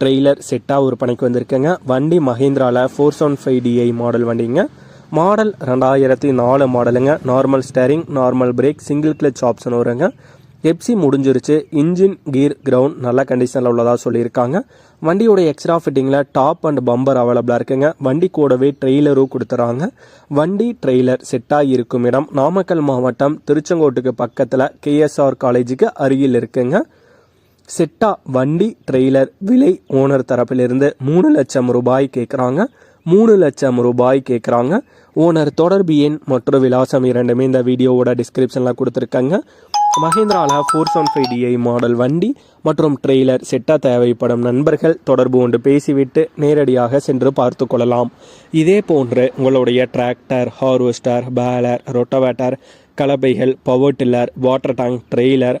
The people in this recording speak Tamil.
ட்ரெய்லர் செட்டாக ஒரு பணிக்கு வந்திருக்குங்க. வண்டி மஹேந்திராவில் four seven five DI model வண்டிங்க. மாடல் ரெண்டாயிரத்தி நாலு மாடலுங்க. Normal steering normal brake single clutch option வருங்க எப்சி முடிஞ்சிருச்சு. இன்ஜின் கீர் கிரவுண்ட் நல்ல கண்டிஷனில் உள்ளதாக சொல்லியிருக்காங்க. வண்டியோட எக்ஸ்ட்ரா ஃபிட்டிங்கில் டாப் அண்ட் பம்பர் அவைலபிளாக இருக்குங்க. வண்டி கூடவே ட்ரெய்லரும் கொடுத்துறாங்க. வண்டி ட்ரெய்லர் செட்டாக இருக்கும் இடம். நாமக்கல் மாவட்டம் திருச்செங்கோட்டுக்கு பக்கத்தில் கேஎஸ்ஆர் காலேஜுக்கு அருகில் இருக்குங்க. செட்டா வண்டி ட்ரெய்லர் விலை ஓனர் தரப்பிலிருந்து மூணு லட்சம் ரூபாய் கேட்குறாங்க. மூணு லட்சம் ரூபாய் கேட்குறாங்க. ஓனர் தொடர்பு எண் மற்றும் விலாசம் இரண்டுமே இந்த வீடியோவோட டிஸ்கிரிப்ஷனில் கொடுத்துருக்காங்க. மஹேந்திராவில் four seven five DI model வண்டி மற்றும் ட்ரெய்லர் செட்டாக தேவைப்படும் நண்பர்கள் தொடர்பு கொண்டு பேசிவிட்டு நேரடியாக சென்று பார்த்து கொள்ளலாம். இதே போன்று உங்களுடைய tractor harvester baler rotavator கலப்பைகள் power tiller water tank trailer